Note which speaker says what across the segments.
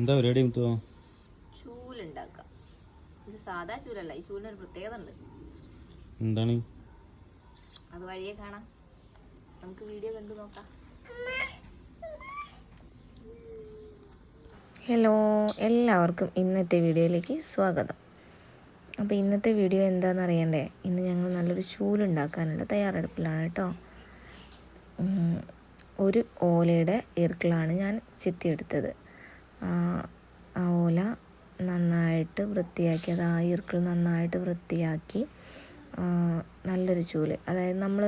Speaker 1: എന്താ പരിപാടി മുത്തോ?
Speaker 2: ചൂലുണ്ടാക്കാം. ഇത് സാധാ ചൂലല്ല ഈ ചൂലിനൊരു പ്രത്യേകത ഉണ്ട്.
Speaker 1: എന്താണ്?
Speaker 2: അത് വഴിയെ കാണാം. നമുക്ക് വീഡിയോ കണ്ടു നോക്കാം.
Speaker 3: ഹലോ എല്ലാവർക്കും ഇന്നത്തെ വീഡിയോയിലേക്ക് സ്വാഗതം. അപ്പോൾ ഇന്നത്തെ വീഡിയോ എന്താണെന്ന് അറിയണ്ടേ? ഇന്ന് ഞങ്ങൾ നല്ലൊരു ചൂലുണ്ടാക്കാനുള്ള തയ്യാറെടുപ്പിലാണ് കേട്ടോ. ഒരു ഓലയുടെ ഇറുക്കിളാണ് ഞാൻ ചെത്തിയെടുത്തത്. ആ, ഓല നന്നായിട്ട് വൃത്തിയാക്കി അത് ആ ഈർക്കിൾ നന്നായിട്ട് വൃത്തിയാക്കി നല്ലൊരു ചൂൽ. അതായത് നമ്മൾ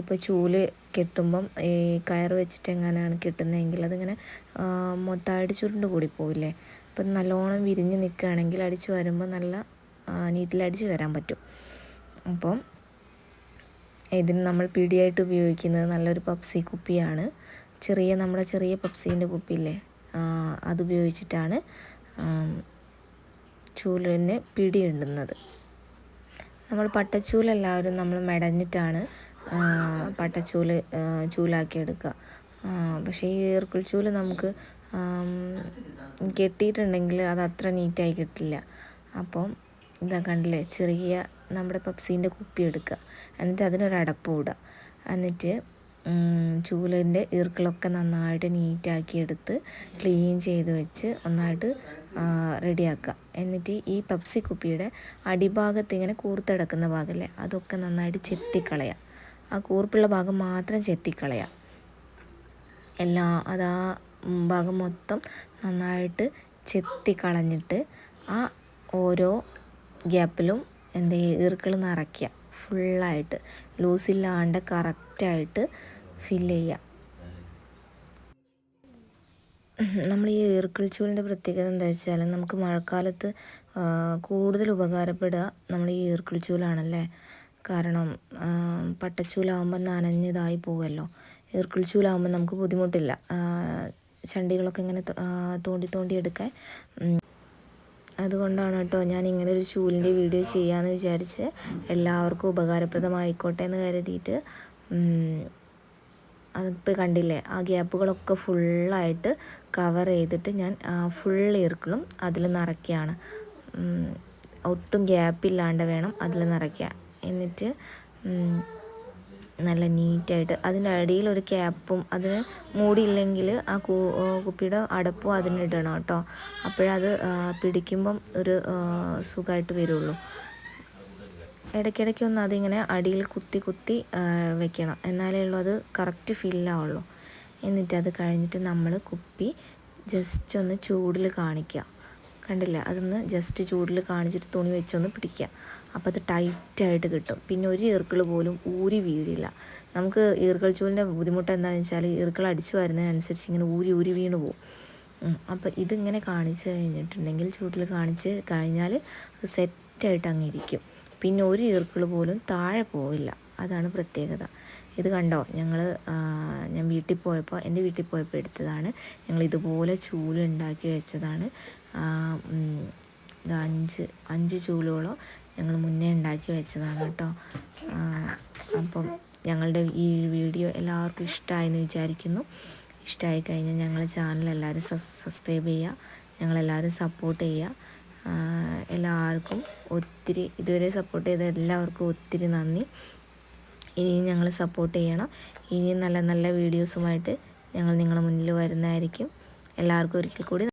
Speaker 3: ഇപ്പോൾ ചൂൽ കെട്ടുമ്പം ഈ കയറ് വെച്ചിട്ട് എങ്ങനെയാണ് കെട്ടുന്നതെങ്കിൽ അതിങ്ങനെ മൊത്തമായിട്ട് ചുരുണ്ട് കൂടി പോവില്ലേ? അപ്പം നല്ലോണം വിരിഞ്ഞ് നിൽക്കുകയാണെങ്കിൽ അടിച്ച് വരുമ്പോൾ നല്ല നീറ്റിലടിച്ച് വരാൻ പറ്റും. അപ്പം ഇതിന് നമ്മൾ പിടിയായിട്ട് ഉപയോഗിക്കുന്നത് നല്ലൊരു പപ്സി കുപ്പിയാണ്. ചെറിയ നമ്മുടെ ചെറിയ പപ്സീന്റെ കുപ്പിയില്ലേ? അതുപയോഗിച്ചിട്ടാണ് ചൂലിന് പിടിയിടുന്നത്. നമ്മൾ പട്ടച്ചൂലെല്ലാവരും നമ്മൾ മെടഞ്ഞിട്ടാണ് പട്ടച്ചൂൽ ചൂലാക്കി എടുക്കുക. പക്ഷേ ഈ ഈർക്കിൾ ചൂൽ നമുക്ക് കെട്ടിയിട്ടുണ്ടെങ്കിൽ അത് അത്ര നീറ്റായി കിട്ടില്ല. അപ്പം ഇതാ കണ്ടില്ലേ ചെറിയ നമ്മുടെ പപ്സീന്റെ കുപ്പി എടുക്കുക. എന്നിട്ട് അതിനൊരടപ്പ് ഇടുക. എന്നിട്ട് ചൂലിന്റെ ഈർക്കിളൊക്കെ നന്നായിട്ട് നീറ്റാക്കി എടുത്ത് ക്ലീൻ ചെയ്ത് വെച്ച് നന്നായിട്ട് റെഡിയാക്കുക. എന്നിട്ട് ഈ പപ്സി കുപ്പിയുടെ അടിഭാഗത്ത് ഇങ്ങനെ കൂർത്തെടുക്കുന്ന ഭാഗമല്ലേ അതൊക്കെ നന്നായിട്ട് ചെത്തിക്കളയാം ആ കൂർപ്പുള്ള ഭാഗം മാത്രം ചെത്തിക്കളയാം എല്ലാ അതാ ഭാഗം മൊത്തം നന്നായിട്ട് ചെത്തിക്കളഞ്ഞിട്ട് ആ ഓരോ ഗ്യാപ്പിലും എന്ത് ഈർക്കിൾ നിറയ്ക്കുക. ഫുള്ളായിട്ട് ലൂസില്ലാണ്ട് കറക്റ്റായിട്ട് ഫില്ല് ചെയ്യുക നമ്മൾ ഈ ഈർക്കിൾ ചൂലിന്റെ പ്രത്യേകത എന്താ വെച്ചാൽ നമുക്ക് മഴക്കാലത്ത് കൂടുതൽ ഉപകാരപ്പെടുക നമ്മൾ ഈ ഈർക്കിൾ ചൂലാണല്ലേ കാരണം പട്ടച്ചൂലാവുമ്പോൾ നനഞ്ഞതായി പോവുമല്ലോ ഈർക്കിൾ ചൂലാകുമ്പോൾ നമുക്ക് ബുദ്ധിമുട്ടില്ല. ചണ്ടികളൊക്കെ ഇങ്ങനെ തോണ്ടി തോണ്ടി എടുക്കാൻ. അതുകൊണ്ടാണ് കേട്ടോ ഞാൻ ഇങ്ങനെ ഒരു ചൂലിന്റെ വീഡിയോ ചെയ്യാമെന്ന് വിചാരിച്ച് എല്ലാവർക്കും ഉപകാരപ്രദമായിക്കോട്ടെ എന്ന് കരുതിയിട്ട് അതിപ്പോൾ കണ്ടില്ലേ ആ ഗ്യാപ്പുകളൊക്കെ ഫുള്ളായിട്ട് കവർ ചെയ്തിട്ട് ഞാൻ ഫുൾ ഇർക്കിളും അതിൽ നിറയ്ക്കുകയാണ്. ഒട്ടും ഗ്യാപ്പില്ലാണ്ട് വേണം അതിൽ നിറയ്ക്കുക എന്നിട്ട് നല്ല നീറ്റായിട്ട് അതിന്റെ അടിയിൽ ഒരു ക്യാപ്പും അതിന് മൂടിയില്ലെങ്കിൽ ആ കു കുപ്പിയുടെ അടപ്പും അതിനിടണം കേട്ടോ. അപ്പോഴത് പിടിക്കുമ്പം ഒരു സുഖമായിട്ട് വരുള്ളൂ. ഇടയ്ക്കിടയ്ക്ക് ഒന്ന് അതിങ്ങനെ അടിയിൽ കുത്തി കുത്തി വെക്കണം. എന്നാലേ ഉള്ളൂ അത് കറക്റ്റ് ഫില്ലാവുള്ളൂ എന്നിട്ട് അത് കഴിഞ്ഞിട്ട് നമ്മൾ കുപ്പി ജസ്റ്റ് ഒന്ന് ചൂടിൽ കാണിക്കുക കണ്ടില്ല? അതൊന്ന് ജസ്റ്റ് ചൂടിൽ കാണിച്ചിട്ട് തുണി വെച്ചൊന്ന് പിടിക്കുക അപ്പോൾ അത് ടൈറ്റായിട്ട് കിട്ടും. പിന്നെ ഒരു ഈർക്കിൾ പോലും ഊരി വീഴില്ല. നമുക്ക് ഈർക്കൾ ചൂലിന്റെ ബുദ്ധിമുട്ട് എന്താണെന്ന് വെച്ചാൽ ഈർക്കൾ അടിച്ചു വരുന്നതിനനുസരിച്ച് ഇങ്ങനെ ഊരി ഊരി വീണ് പോകും അപ്പോൾ ഇതിങ്ങനെ കാണിച്ച് കഴിഞ്ഞിട്ടുണ്ടെങ്കിൽ ചൂട്ടിൽ കാണിച്ച് കഴിഞ്ഞാൽ സെറ്റായിട്ട് അങ്ങ് ഇരിക്കും. പിന്നെ ഒരു ഈർക്കിൾ പോലും താഴെ പോവില്ല. അതാണ് പ്രത്യേകത. ഇത് കണ്ടോ? ഞങ്ങൾ ഞാൻ വീട്ടിൽ പോയപ്പോൾ എന്റെ വീട്ടിൽ പോയപ്പോൾ എടുത്തതാണ്. ഞങ്ങൾ ഇതുപോലെ ചൂൽ ഉണ്ടാക്കി വെച്ചതാണ്. ഇത് അഞ്ച് അഞ്ച് ചൂലുകളോ ഞങ്ങൾ മുന്നേ ഉണ്ടാക്കി വെച്ചതാണ് കേട്ടോ. അപ്പം ഞങ്ങളുടെ ഈ വീഡിയോ എല്ലാവർക്കും ഇഷ്ടമായെന്ന് വിചാരിക്കുന്നു. ഇഷ്ടമായി കഴിഞ്ഞാൽ ഞങ്ങളുടെ ചാനൽ എല്ലാവരും സബ്സ്ക്രൈബ് ചെയ്യുക. ഞങ്ങളെല്ലാവരും സപ്പോർട്ട് ചെയ്യുക. എല്ലാവർക്കും ഒത്തിരി ഇതുവരെ സപ്പോർട്ട് ചെയ്ത എല്ലാവർക്കും ഒത്തിരി നന്ദി. ഇനിയും ഞങ്ങൾ സപ്പോർട്ട് ചെയ്യണം. ഇനിയും നല്ല നല്ല വീഡിയോസുമായിട്ട് ഞങ്ങൾ നിങ്ങളുടെ മുന്നിൽ വരുന്നതായിരിക്കും. എല്ലാവർക്കും ഒരിക്കൽ കൂടി